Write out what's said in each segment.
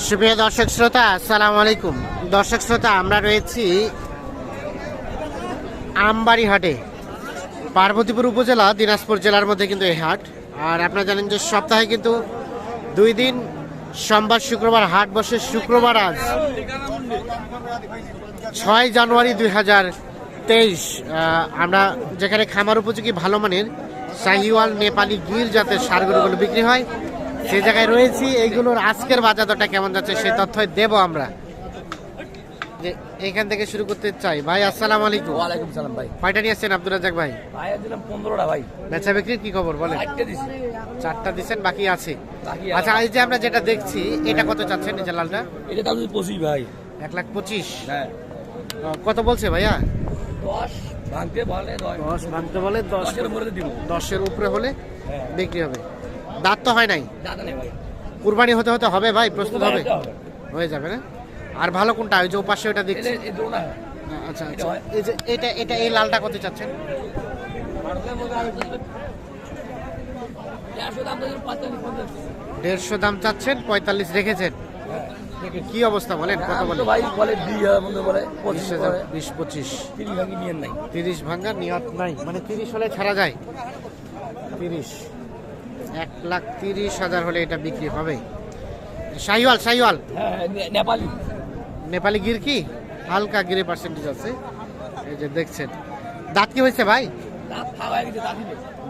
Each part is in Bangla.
সুপ্রিয় দর্শক শ্রোতা, আসসালামু আলাইকুম। দর্শক শ্রোতা, আমরা রয়েছি আমবাড়ি হাটে। পার্বতীপুর উপজেলা, দিনাজপুর জেলার মধ্যে কিন্তু এই হাট। আর আপনারা জানেন যে সপ্তাহে কিন্তু দুই দিন, সোমবার, শুক্রবার, হাট বসে শুক্রবার আজ ছয় জানুয়ারি দুই হাজার তেইশ। আমরা যেখানে খামার উপযোগী ভালো মানের শাহিওয়াল নেপালি গির জাতের সারগুলোগুলো বিক্রি হয়। সে জায়গায় রয়েছি এইগুলোর আজকের বাজার দরটা কেমন যাচ্ছে সে তথ্য দেব আমরা। যে এখান থেকে শুরু করতে চাই। ভাই আসসালামু আলাইকুম। ওয়ালাইকুম সালাম ভাই। কয়টা নিয়ে আসছেন আব্দুল রাজাক ভাই? ভাই দিলাম পনেরোটা ভাই। বেচা বিক্রির কি খবর বলেন। চারটে দিছি। চারটা দিচ্ছেন বাকি আছে। আচ্ছা এই যে আমরা যেটা দেখছি এটা কত চাচ্ছেন এই যে লালটা? এটা দাম যদি পঁচিশ ভাই। এক লাখ পঁচিশ। হ্যাঁ। কত বলছে ভাইয়া? দশ ভাঙতে বলে দশ। দশ ভাঙতে বলে দশ দশের উপরে দিব। দশের উপরে হলে হ্যাঁ। বিক্রি হবে। দাঁত তো হয় নাই? কুরবানি হতে হতে হবে ভাই প্রস্তুত হবে? হয়ে যাবে না? আর ভালো কোনটা? ওই যে ও পাশে ওটা দেখছি। আচ্ছা আচ্ছা। এই যে এটা এটা এই লালটা কত চাচ্ছেন? দেড়শো দাম চাচ্ছেন পঁয়তাল্লিশ রেখেছেন? হ্যাঁ। কি অবস্থা বলেন কত দাম বলে ভাই বলে বিশ হাজার বিশ পঁচিশ। তিরিশ ভাঙ্গা নিয়ত নাই মানে তিরিশ হলে ছাড়া যায়। তিরিশ। এক লাখ তিরিশ হাজার হলে এটা বিক্রি হবে। শাহিওয়াল শাহিওয়াল। হ্যাঁ হ্যাঁ, নেপালি। নেপালি গির কি? হালকা গিরে পার্সেন্টেজ আছে। এই যে দেখছেন। দাঁত কি হয়েছে ভাই?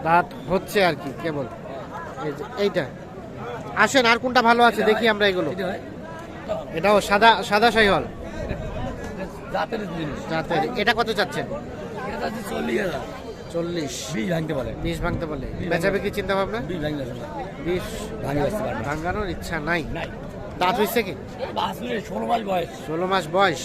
দাঁত হচ্ছে আর কি কেবল। এই যে এইটা। আসেন আর কোনটা ভালো আছে দেখি আমরা এগুলো। এটা এটাও সাদা সাদা শাহিওয়াল। দাঁতের জাতের এটা কত চাচ্ছেন? এটা চল্লিশ হাজার। চল্লিশ। বিষ ভাঙতে বলে। বিশ ভাঙতে বলে। বেচা বিক্রি চিন্তা ভাবনা বিষ ভাঙতে বিশ। ভাঙানোর ইচ্ছা নাই। দাঁত হয়েছে কি? ষোলো মাস বয়স। ষোলো মাস বয়স।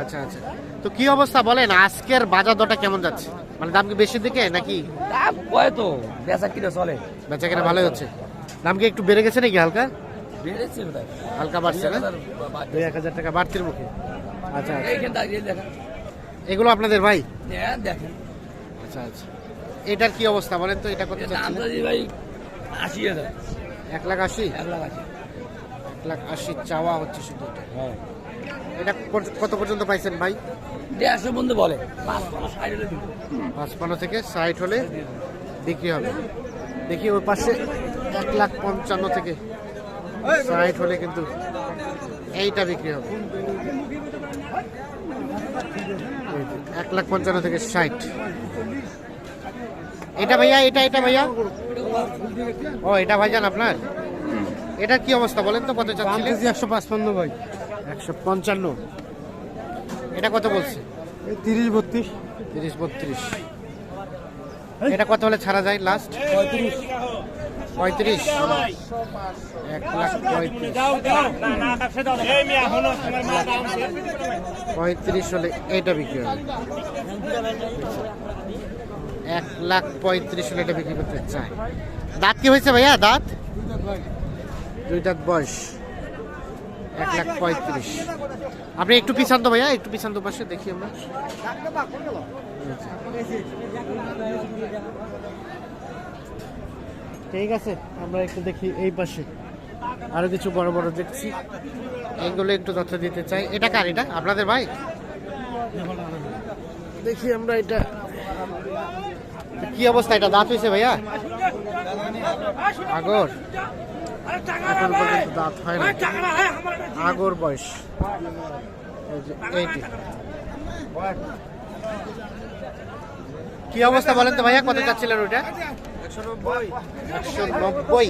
আচ্ছা আচ্ছা। তো কি অবস্থা বলেন? আজকের বাজার দরটা কেমন যাচ্ছে? মানে দাম কি বেশির দিকে নাকি? দাম কয় তো? বেচা কিনে চলে। বেচা কেনা ভালোই হচ্ছে। দাম কি একটু বেড়ে গেছে নাকি হালকা? হালকা বাড়ছে না? দুই এক হাজার টাকা বাড়তির মুখে। আচ্ছা আচ্ছা। এগুলো আপনাদের ভাই? হ্যাঁ, দেখেন। আচ্ছা আচ্ছা এটার কি অবস্থা বলেন তো এটা কত যে ভাই আশি হাজার। এক লাখ আশি? এক লাখ আশি। এক লাখ আশি চাওয়া হচ্ছে শুধু। হ্যাঁ। এটা কত- পর্যন্ত পাইছেন ভাই? দেড়শো বন্ধু বলে। পাঁচপান্ন থেকে ষাট হলে বিক্রি হবে। দেখি ওই পাশে এক লাখ পঞ্চান্ন থেকে ষাট হলে কিন্তু এইটা বিক্রি হবে। এক লাখ পঞ্চান্ন থেকে ষাট। এটা ভাইয়া এটা এটা ভাইয়া? ও এটা ভাইজান আপনার? এটার কি অবস্থা বলেন তো কত চাচ্ছিলেন? একশো পাঁচপান্ন ভাই। একশো পঞ্চান্ন। এটা কত বলছে? তিরিশ বত্রিশ। তিরিশ বত্রিশ। এটা কত হলে ছাড়া যায় লাস্ট পঁয়ত্রিশ। পঁয়ত্রিশ। এক লাখ পঁয়ত্রিশ। পঁয়ত্রিশ হলে এইটা বিক্রি হবে। এক লাখ পঁয়ত্রিশ হলে এটা বিক্রি করতে চায়। দাঁত কি হয়েছে ভাইয়া? দাঁত? দুই দাঁত বয়স। এক লাখ পঁয়ত্রিশ। আপনি একটু পিছান্ত ভাইয়া, একটু পিছান্ত পাশে দেখি আমরা। ঠিক আছে, আমরা একটু দেখি এই পাশে। আরও কিছু বড় বড় দেখছি। এইগুলো একটু তথ্য দিতে চাই। এটা কার এটা? আপনাদের ভাই? দেখি আমরা এটা। কি অবস্থা? এটা দাঁত হয়েছে ভাইয়া? আগর। এখন দাঁত হয় না আগর বয়স। এইটি। কি অবস্থা বলেন তো ভাইয়া? কত চাচ্ছিলেন ওইটা? একশো নব্বই।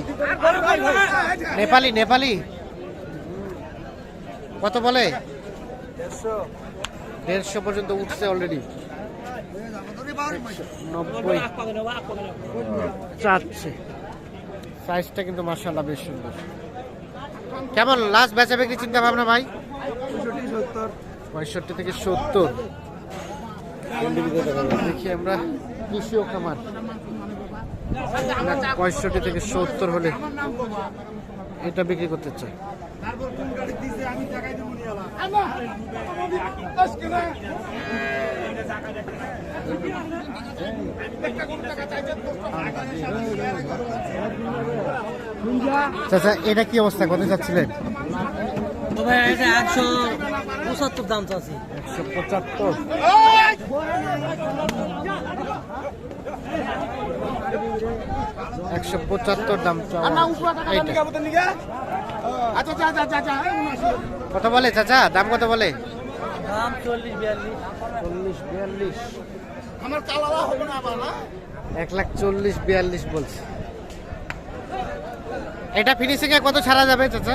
নেপালি নেপালি। কত বলে? দেড়শো পর্যন্ত উঠছে অলরেডি সাইজটা কিন্তু মার্শাল্লাহ বেশ সুন্দর। কেমন? লাস্ট বেচা বিক্রি চিন্তা ভাবনা ভাই? পঁয়ষট্টি থেকে সত্তর। দেখি আমরা কৃষিও খামার। পঁয়ষট্টি থেকে সত্তর হলে এটা বিক্রি করতে চাই। চাচা এটা কি অবস্থা? কত চাচ্ছিলেন? একশো পঁচাত্তর দাম চাচ্ছি। একশো পঁচাত্তর। একশো পঁচাত্তর দাম এইটা। কত বলে চাচা? দাম কত বলে? এক লাখ চল্লিশ বিয়াল্লিশ বলছে। এটা ফিনিশিং এ কত ছাড়া যাবে চাচা?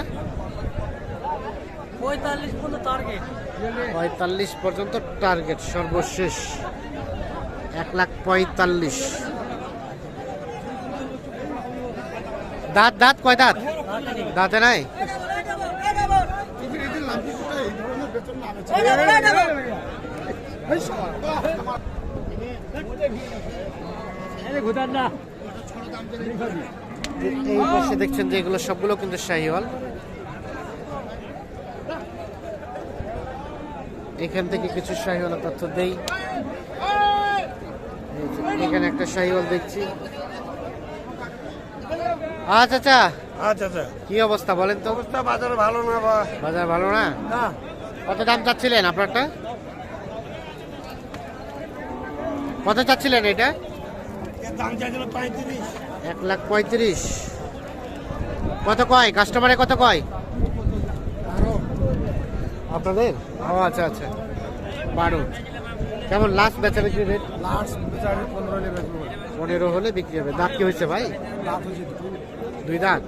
পঁয়তাল্লিশ পর্যন্ত টার্গেট পঁয়তাল্লিশ পর্যন্ত টার্গেট সর্বশেষ। এক লাখ পঁয়তাল্লিশ। দাঁত দাঁত কয় দাঁত? দাঁতে নাই? এই পাশে দেখছেন যে এগুলো সবগুলো কিন্তু শাহিওয়াল। এখান থেকে কিছু শাহিওয়াল তথ্য দেই। এখানে একটা শাহিওয়াল দেখছি। আচ্ছা আচ্ছা। আচ্ছা আচ্ছা। কি অবস্থা বলেন তো? অবস্থা বাজার ভালো না বা? বাজার ভালো না? না। কত দাম চাচ্ছিলেন আপনারটা? কত চাচ্ছিলেন এটা? দাম চাইছিল পঁয়ত্রিশ। এক লাখ পঁয়ত্রিশ। কত কয়? কাস্টমারে কত কয়? আপনাদের? ও আচ্ছা আচ্ছা। বারো। কেমন লাস্ট বেচা বিক্রি রেট লাস্ট বিচারে পনেরো নেবে পনেরো হলে বিক্রি হবে। দাঁত কি হয়েছে ভাই? দুই দাঁত।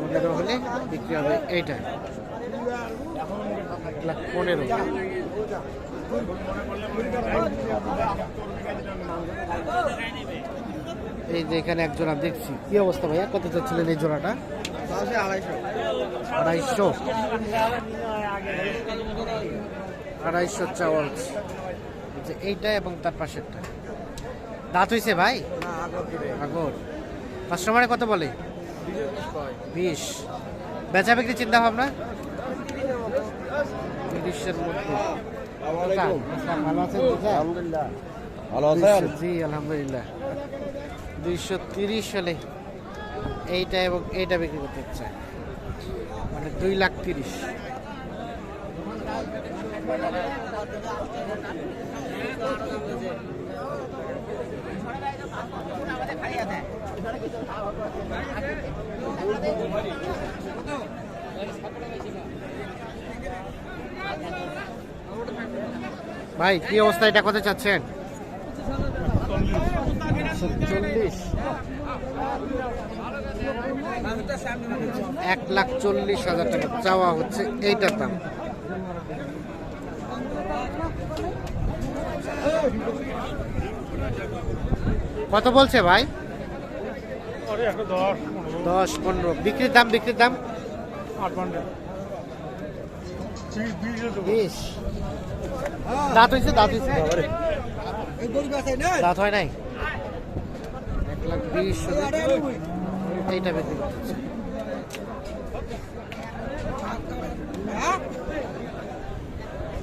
পনেরো হলে বিক্রি হবে এইটা। পনেরো। এই যে এখানে এক জোড়া দেখছি। কি অবস্থা ভাইয়া? কত চাচ্ছিলেন এই জোড়াটা? আড়াইশো। আড়াইশো আড়াইশো চাওয়াল যে এইটা এবং তার পাশেরটা। দাঁত হয়েছে ভাই? আগর কাস্টমারে কত বলে? বিশ বেচা বিক্রি চিন্তা ভাবনা? তিরিশের মধ্যে। ভালো আছেন দুইশো- জি আলহামদুলিল্লাহ। দুইশো তিরিশ হলে এইটা এবং এইটা বিক্রি করতে চায় মানে দুই লাখ তিরিশ। ভাই, কি অবস্থা? এটা কত চাচ্ছেন? এক লাখ চল্লিশ হাজার টাকা। চাওয়া হচ্ছে এইটার দাম। কত বলছে ভাই? দশ পনেরো। বিক্রির দাম বিক্রির দাম? বিশ দাঁত হয়েছে দাঁত হয়েছে। দাঁত হয় নাই? এক লাখ বিশ এইটা বিক্রি করতেছে